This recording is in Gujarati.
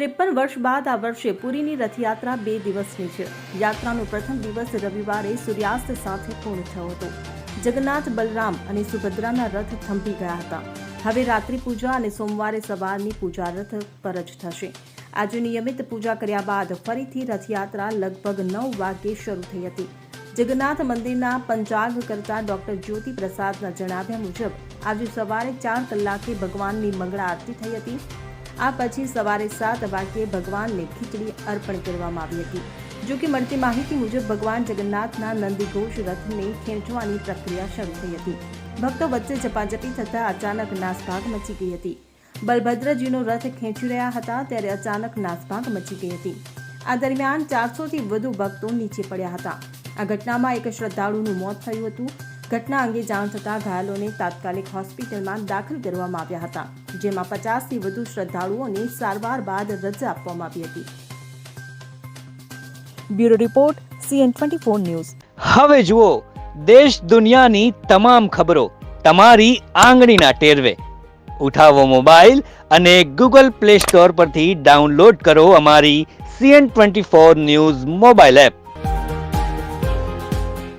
ત્રેપન વર્ષ બાદ આ વર્ષે પુરીની રથયાત્રા બે દિવસની છે. યાત્રાનો પ્રથમ દિવસ રવિવારે સૂર્યાસ્ત સાથે પૂર્ણ થયો હતો. જગન્નાથ, બલરામ અને સુભદ્રાના રથ થંભી ગયા હતા. હવે રાત્રિ પૂજા અને સોમવારે સવારની પૂજા રથ પર જ થશે. આજે નિયમિત પૂજા કર્યા બાદ ફરીથી રથયાત્રા લગભગ નવ વાગ્યે શરૂ થઈ હતી. જગન્નાથ મંદિરના પંચાંગ કરતા ડોક્ટર જ્યોતિ પ્રસાદના જણાવ્યા મુજબ, આજે સવારે ચાર કલાકે ભગવાનની મંગળા આરતી થઈ હતી. આ પછી સવારે સાત વાગ્યે ભગવાનને ખીચડી અર્પણ કરવામાં આવી હતી. જો કે મળતી માહિતી મુજબ ભગવાન જગન્નાથના નંદીઘોષ રથને ખેંચવાની પ્રક્રિયા શરૂ થઈ હતી. ભક્તો વચ્ચે ઝપાઝપી થતાં અચાનક નાસભાગ મચી ગઈ હતી. બલભદ્રજીનો રથ ખેંચી રહ્યા હતા ત્યારે અચાનક નાસભાગ મચી ગઈ હતી. આ દરમિયાન ચારસોથી વધુ ભક્તો નીચે પડ્યા હતા. આ ઘટનામાં એક શ્રદ્ધાળુનું મોત થયું હતું. ઘટના અંગે જાણ થતાં ઘાયલોને તાત્કાલિક હોસ્પિટલમાં દાખલ કરવામાં આવ્યા હતા જેમાં પચાસથી વધુ શ્રદ્ધાળુઓને સારવાર બાદ રજા આપવામાં આવી હતી. Bureau report CN twenty four news. હવે જુઓ દેશ દુનિયાની તમામ ખબરો તમારી આંગળીના ટેરવે. ઉઠાવો મોબાઈલ અને ગૂગલ પ્લે સ્ટોર પરથી ડાઉનલોડ કરો અમારી CN twenty four news mobile app.